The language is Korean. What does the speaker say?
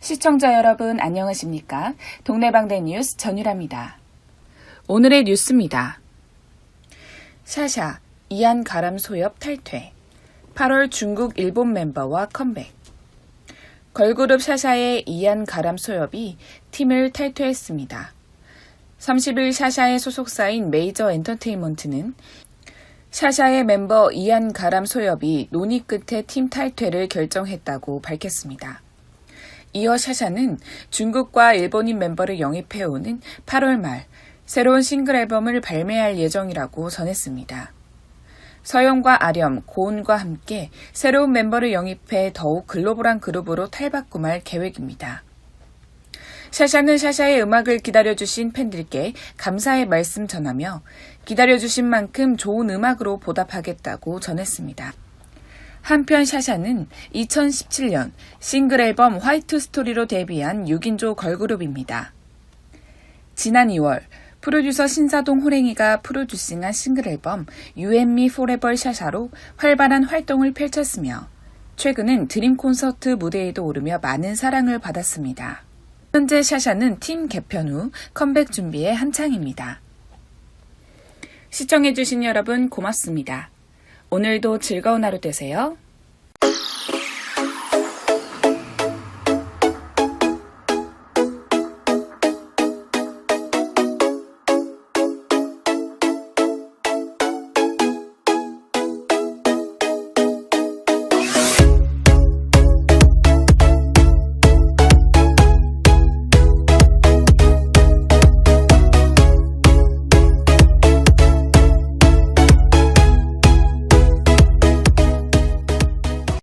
시청자 여러분 안녕하십니까? 동네방대 뉴스 전유라입니다. 오늘의 뉴스입니다. 샤샤, 이안 가람 소엽 탈퇴. 8월 중국 일본 멤버와 컴백. 걸그룹 샤샤의 이안 가람 소엽이 팀을 탈퇴했습니다. 30일 샤샤의 소속사인 메이저 엔터테인먼트는 샤샤의 멤버 이안 가람 소엽이 논의 끝에 팀 탈퇴를 결정했다고 밝혔습니다. 이어 샤샤는 중국과 일본인 멤버를 영입해오는 8월 말 새로운 싱글 앨범을 발매할 예정이라고 전했습니다. 서영과 아렴, 고은과 함께 새로운 멤버를 영입해 더욱 글로벌한 그룹으로 탈바꿈할 계획입니다. 샤샤는 샤샤의 음악을 기다려주신 팬들께 감사의 말씀 전하며 기다려주신 만큼 좋은 음악으로 보답하겠다고 전했습니다. 한편 샤샤는 2017년 싱글 앨범 화이트 스토리로 데뷔한 6인조 걸그룹입니다. 지난 2월 프로듀서 신사동 호랭이가 프로듀싱한 싱글 앨범 You and Me Forever 샤샤로 활발한 활동을 펼쳤으며 최근은 드림 콘서트 무대에도 오르며 많은 사랑을 받았습니다. 현재 샤샤는 팀 개편 후 컴백 준비에 한창입니다. 시청해주신 여러분 고맙습니다. 오늘도 즐거운 하루 되세요.